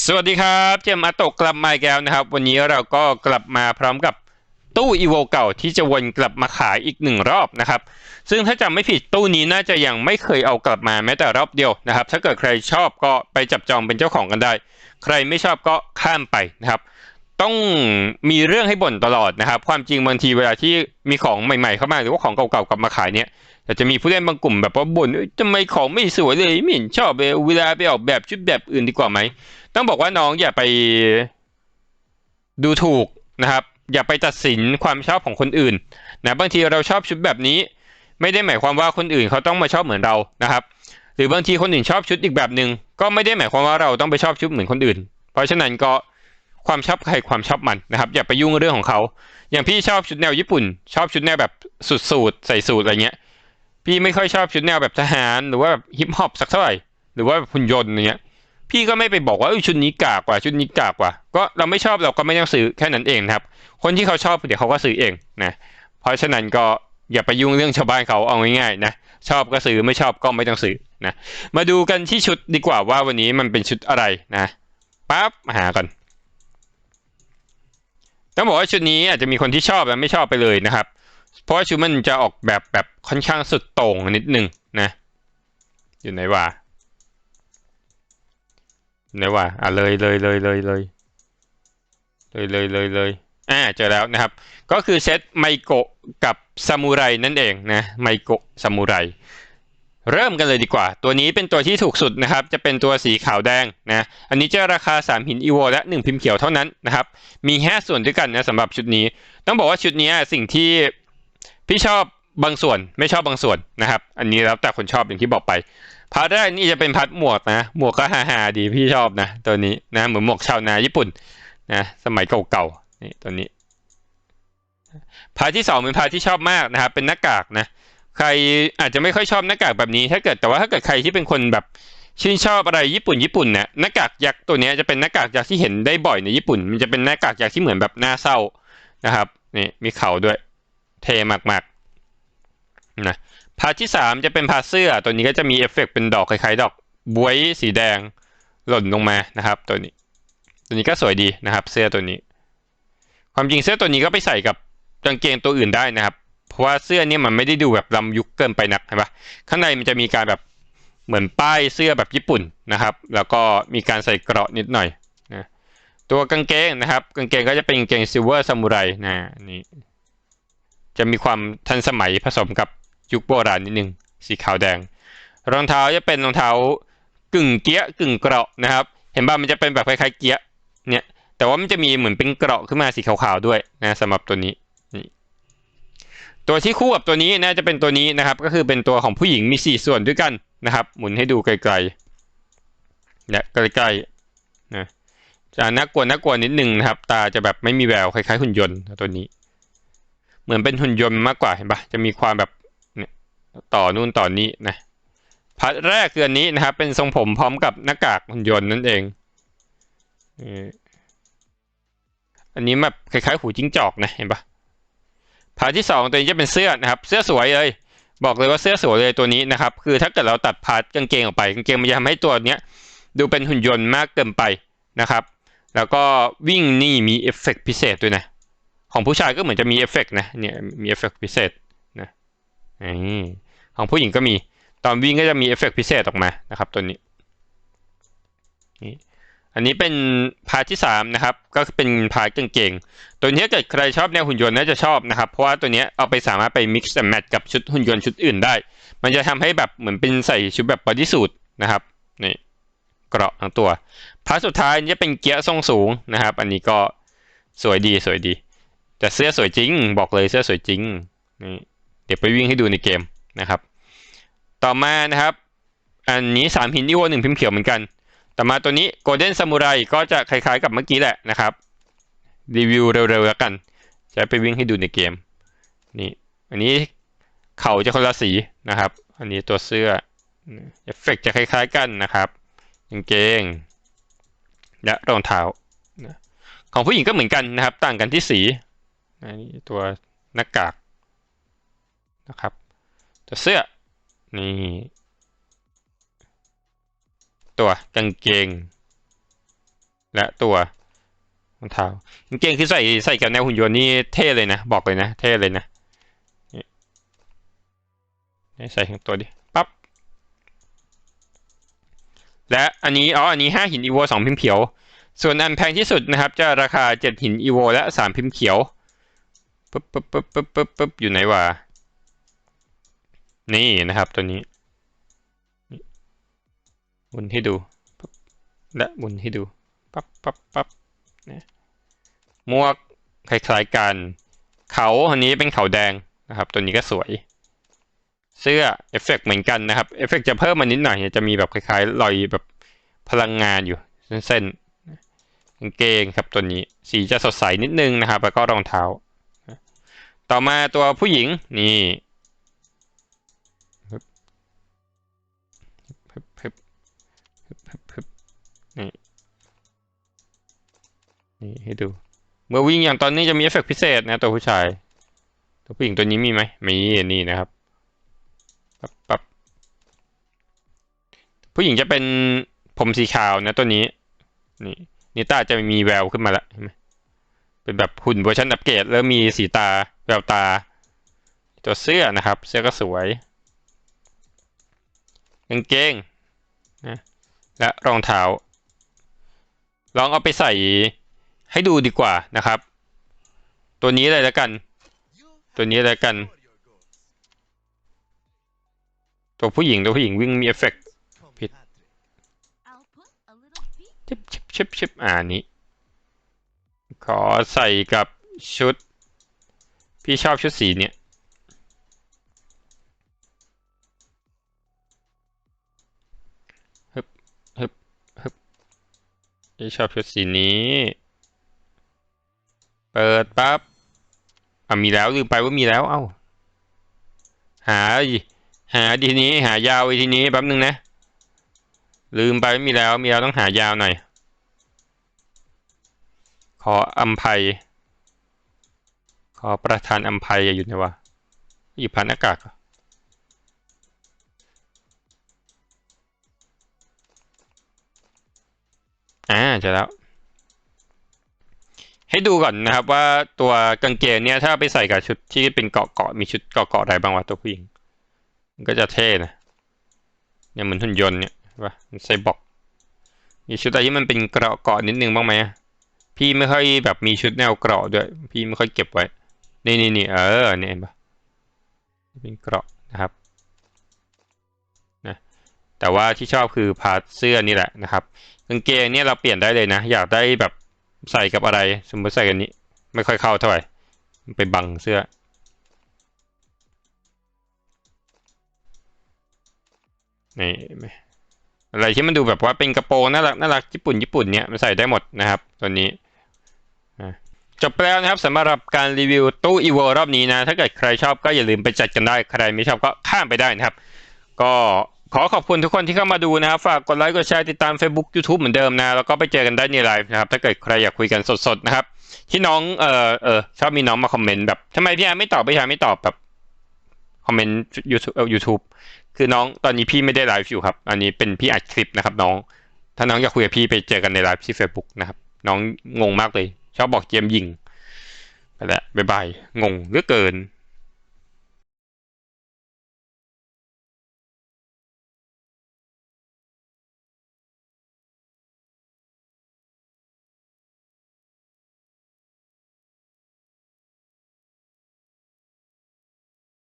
สวัสดีครับเจมอาตะกลับมาอีกแล้วนะครับ วันนี้เราก็กลับมาพร้อมกับตู้อีโวเก่าที่จะวนกลับมาขายอีกหนึ่งรอบนะครับ ซึ่งถ้าจำไม่ผิดตู้นี้น่าจะยังไม่เคยเอากลับมาแม้แต่รอบเดียวนะครับ ถ้าเกิดใครชอบก็ไปจับจองเป็นเจ้าของกันได้ ใครไม่ชอบก็ข้ามไปนะครับ ต้องมีเรื่องให้บ่นตลอดนะครับ ความจริงบางทีเวลาที่มีของใหม่ๆเข้ามาหรือว่าของเก่าๆกลับมาขายเนี่ย แต่จะมีผู้เล่นบางกลุ่มแบบว่าบ่นทำไมของไม่สวยเลยไม่เห็นชอบเลยเวลาไปออกแบบชุดแบบอื่นดีกว่าไหม ต้องบอกว่าน้องอย่าไปดูถูกนะครับ อย่าไปตัดสินความชอบของคนอื่นนะบางทีเราชอบชุดแบบนี้ ไม่ได้หมายความว่าคนอื่นเขาต้องมาชอบเหมือนเรานะครับ หรือบางทีคนอื่นชอบชุดอีกแบบหนึ่งก็ไม่ได้หมายความว่าเราต้องไปชอบชุดเหมือนคนอื่น เพราะฉะนั้นก็ความชอบใครความชอบมันนะครับ อย่าไปยุ่งเรื่องของเขา อย่างพี่ชอบชุดแนวญี่ปุ่น ชอบชุดแนวแบบสุดสูทใส่สูทอะไรเงี้ย พี่ไม่ค่อยชอบชุดแนวแบบทหาร หรือว่าแบบฮิปฮอปสักเท่าไหร่หรือว่าแบบหุ่นยนต์อย่างเงี้ย พี่ก็ไม่ไปบอกว่าอ้ยชุดนี้กากกว่าชุดนี้กากกว่า ก็เราไม่ชอบเราก็ไม่ต้องซื้อแค่นั้นเองนะครับ คนที่เขาชอบเดี๋ยวเขาก็ซื้อเองนะเพราะฉะนั้นก็อย่าไปยุ่งเรื่องชาวบ้านเขาเอาง่ายๆนะชอบก็ซื้อไม่ชอบก็ไม่ต้องซื้อนะมาดูกันที่ชุดดีกว่าว่าวันนี้มันเป็นชุดอะไรนะปั๊บมาหากันต้องบอกว่าชุดนี้อาจจะมีคนที่ชอบและไม่ชอบไปเลยนะครับ เพราะว่าชุดมันจะออกแบบแบบค่อนข้างสุดโต่งนิดนึงนะ อยู่ไหนวะอยู่ไหนวะอะเลยเลยเลยเลยเลยเลยเลยเลยเลยอ่าเจอแล้วนะครับ ก็คือเซตไมโกะกับซามูไรนั่นเองนะไมโกะซามูไรเริ่มกันเลยดีกว่า ตัวนี้เป็นตัวที่ถูกสุดนะครับ จะเป็นตัวสีขาวแดงนะ อันนี้จะราคา 3 หินอีโวและ 1 พิมพ์เขียวเท่านั้นนะครับ มีแค่ส่วนด้วยกันนะสำหรับชุดนี้ ต้องบอกว่าชุดนี้สิ่งที่ พี่ชอบบางส่วนไม่ชอบบางส่วนนะครับ อันนี้แล้วแต่คนชอบอย่างที่บอกไปพาร์ทแรกนี่จะเป็นพาร์ทหมวกนะ หมวกก็ฮาๆดีพี่ชอบนะ ตัวนี้นะเหมือนหมวกชาวนาญี่ปุ่นนะสมัยเก่าๆนี่ตัวนี้พาร์ทที่สองเป็นพาร์ทที่ชอบมากนะครับเป็นหน้ากากนะใครอาจจะไม่ค่อยชอบหน้ากากแบบนี้ ถ้าเกิดแต่ว่าถ้าเกิดใครที่เป็นคนแบบชื่นชอบอะไรญี่ปุ่นญี่ปุ่นเนี่ยหน้ากากยักษ์ตัวนี้จะเป็นหน้ากากยักษ์ที่เห็นได้บ่อยในญี่ปุ่น มันจะเป็นหน้ากากยักษ์ที่เหมือนแบบหน้าเศร้านะครับนี่มีเขาด้วย เทมากๆนะพาร์ทที่สามจะเป็นพาร์ทเสื้อตัวนี้ก็จะมีเอฟเฟกต์เป็นดอกคล้ายๆ ดอกบวยสีแดงหล่นลงมานะครับ ตัวนี้ ตัวนี้ก็สวยดีนะครับ เสื้อตัวนี้ ความจริงเสื้อตัวนี้ก็ไปใส่กับกางเกงตัวอื่นได้นะครับ เพราะว่าเสื้อเนี่ยมันไม่ได้ดูแบบลำยุคเกินไปนักใช่ปะข้างในมันจะมีการแบบเหมือนป้ายเสื้อแบบญี่ปุ่นนะครับ แล้วก็มีการใส่เกราะนิดหน่อยนะตัวกางเกงนะครับ กางเกงก็จะเป็นกางเกงซิลเวอร์ซามูไรนะนี่ จะมีความทันสมัยผสมกับยุคโบราณนิดนึงสีขาวแดง รองเท้าจะเป็นรองเท้ากึ่งเกี้ยกึ่งเกราะนะครับ เห็นป่ะมันจะเป็นแบบคล้ายๆเกี้ยเนี่ยแต่ว่ามันจะมีเหมือนเป็นเกราะขึ้นมาสีขาวๆด้วยนะสำหรับตัวนี้นี่ตัวที่คู่กับตัวนี้น่าจะเป็นตัวนี้นะครับ ก็คือเป็นตัวของผู้หญิงมีสี่ส่วนด้วยกันนะครับ หมุนให้ดูไกลๆและใกล้ๆนะจะน่ากลัวน่ากลัวนิดนึงนะครับ ตาจะแบบไม่มีแววคล้ายๆหุ่นยนต์ตัวนี้ เหมือนเป็นหุ่นยนต์มากกว่าเห็นปะจะมีความแบบเนี่ยต่อนู่นต่อนี้นะพาร์ทแรกคืออันนี้นะครับ เป็นทรงผมพร้อมกับหน้ากากหุ่นยนต์นั่นเองอันนี้แบบคล้ายๆหูจิ้งจอกนะเห็นปะพาร์ทที่สองตัวนี้จะเป็นเสื้อนะครับ เสื้อสวยเลย บอกเลยว่าเสื้อสวยเลยตัวนี้นะครับ คือถ้าเกิดเราตัดพาร์ทกางเกงออกไปกางเกงมันจะทำให้ตัวเนี้ยดูเป็นหุ่นยนต์มากเกินไปนะครับ แล้วก็วิ่งนี่มีเอฟเฟกพิเศษด้วยนะ ของผู้ชายก็เหมือนจะมีเอฟเฟกนะเนี่ยมีเอฟเฟกพิเศษนะของผู้หญิงก็มีตอนวิ่งก็จะมีเอฟเฟกพิเศษออกมานะครับตัวนี้นี่อันนี้เป็นพาร์ทที่สามนะครับก็เป็นพาร์ทกางเกงตัวนี้ถ้าเกิดใครชอบแนวหุ่นยนต์น่าจะชอบนะครับ เพราะว่าตัวนี้เอาไปสามารถไป mix and match กับชุดหุ่นยนต์ชุดอื่นได้ มันจะทำให้แบบเหมือนเป็นใส่ชุดแบบบอดี้สูทนะครับนี่เกราะทั้งตัว พาร์ทสุดท้ายจะเป็นเกียร์ทรงสูงนะครับ อันนี้ก็สวยดีสวยดี แต่เสื้อสวยจริง บอกเลยเสื้อสวยจริงนี่เดี๋ยวไปวิ่งให้ดูในเกมนะครับ ต่อมานะครับ อันนี้สามหินอีโวหนึ่งพิมพ์เขียวเหมือนกัน ต่อมาตัวนี้ Golden Samurai ก็จะคล้ายๆกับเมื่อกี้แหละนะครับรีวิวเร็วๆแล้วกัน จะไปวิ่งให้ดูในเกมนี่อันนี้เขาจะคนละสีนะครับ อันนี้ตัวเสื้อเอฟเฟกจะคล้ายๆกันนะครับกางเกง และรองเท้าของผู้หญิงก็เหมือนกันนะครับ ต่างกันที่สี อันนี้ตัวหน้ากากนะครับตัวเสื้อนี่ตัวกางเกง และตัวรองเท้ากางเกงคือใส่ใส่กับแนวหุ่นยนต์นี่เท่เลยนะ บอกเลยนะ เท่เลยนะนี่ใส่ทั้งตัวดิปั๊บและอันนี้อ๋ออันนี้ห้าหินอีโวสองพิมพ์เขียว ส่วนอันแพงที่สุดนะครับ จะราคาเจ็ดหินอีโว และสามพิมพ์เขียว ปึ๊บปึ๊บปึ๊บปึ๊บปึ๊บปึ๊บอยู่ไหนวะนี่นะครับตัวนี้หมุนให้ดูปึ๊บและหมุนให้ดูปั๊บปั๊บปั๊บนะหมวกคล้ายๆกัน เขาอันนี้เป็นเขาแดงนะครับ ตัวนี้ก็สวย เสื้อเอฟเฟกต์เหมือนกันนะครับเอฟเฟกต์จะเพิ่มมานิดหน่อยจะมีแบบคล้ายๆรอยแบบพลังงานอยู่เส้นๆกางเกงครับตัวนี้สีจะสดใสนิดนึงนะครับ แล้วก็รองเท้า ต่อมาตัวผู้หญิงนี่นี่นี่ให้ดู เมื่อวิ่งอย่างตอนนี้จะมีเอฟเฟกต์พิเศษนะตัวผู้ชาย ตัวผู้หญิงตัวนี้มีไหมมีนี่นะครับปับปั๊บผู้หญิงจะเป็นผมสีขาวนะตัวนี้ นี่นิต้าจะมีแววขึ้นมาแล้วเห็นไหม เป็นแบบหุ่นเวอร์ชันอัปเกรดแล้วมีสีตาแววตา ตัวเสื้อนะครับ เสื้อก็สวยกางเกงนะและรองเท้า ลองเอาไปใส่ให้ดูดีกว่านะครับ ตัวนี้เลยแล้วกัน ตัวนี้แล้วกัน ตัวผู้หญิงตัวผู้หญิงวิ่งมีเอฟเฟกต์ชิบชิบชิบชิบอ่านี้ ขอใส่กับชุด พี่ชอบชุดสีเนี่ย ฮึบ ฮึบ ฮึบ พี่ชอบชุดสีนี้ เปิดปั๊บ อะ มีแล้วลืมไปว่ามีแล้ว เอ้า หาดิหาทีนี้ หายาวไอ้ทีนี้แป๊บนึงนะ ลืมไปว่ามีแล้ว มีแล้วต้องหายาวหน่อย ขออัมภัย ขอประธานอัมภัยอยู่ไหนวะอยู่พันอากาศอ่าเจอแล้ว ให้ดูก่อนนะครับว่าตัวกางเกงเนี่ยถ้าไปใส่กับชุดที่เป็นเกาะเกาะมีชุดเกาะเกาะอะไรบ้างวะตัวผู้หญิงมันก็จะเท่นะเนี่ยเหมือนหุ่นยนต์เนี่ยว่าไซบอร์กมีชุดอะไรที่มันเป็นเกราะเกาะนิดนึงบ้างไหมอะ พี่ไม่ค่อยแบบมีชุดแนวเกราะด้วย พี่ไม่ค่อยเก็บไว้ นี่นี่นี่เออเนี่ยเห็นปะเป็นเกราะนะครับนะแต่ว่าที่ชอบคือพาร์ทเสื้อนี่แหละนะครับกางเกงเนี่ยเราเปลี่ยนได้เลยนะ อยากได้แบบใส่กับอะไร สมมติใส่กันนี้ ไม่ค่อยเข้าเท่าไหร่มันไปบังเสื้อนี่ไหม อะไรที่มันดูแบบว่าเป็นกระโปรงน่ารักน่ารักญี่ปุ่นญี่ปุ่นเนี่ยมันใส่ได้หมดนะครับตัวนี้จบแล้วนะครับสำหรับการรีวิวตู้อีโวรอบนี้นะ ถ้าเกิดใครชอบก็อย่าลืมไปจัดกันได้ ใครไม่ชอบก็ข้ามไปได้นะครับ ก็ขอขอบคุณทุกคนที่เข้ามาดูนะครับ ฝากกดไลค์กดแชร์ติดตาม Facebook YouTube เหมือนเดิมนะ แล้วก็ไปเจอกันได้ในไลฟ์นะครับ ถ้าเกิดใครอยากคุยกันสดๆนะครับ ที่น้องเออเออชอบมีน้องมาคอมเมนต์แบบทำไมพี่อาร์ไม่ตอบพี่อาร์ไม่ตอบแบบ คอมเมนต์ยูทูบยูทูบคือน้องตอนนี้พี่ไม่ได้ไลฟ์อยู่ครับ อันนี้เป็นพี่อัดคลิปนะครับน้อง ถ้าน้องอยากคุยกับพี่ไปเจอกันในไลฟ์ที่ Facebook นะครับ น้องงงมากเลย ชอบบอกเจมส์ยิงไปแล้วบ๊ายบายงงเหลือเกิน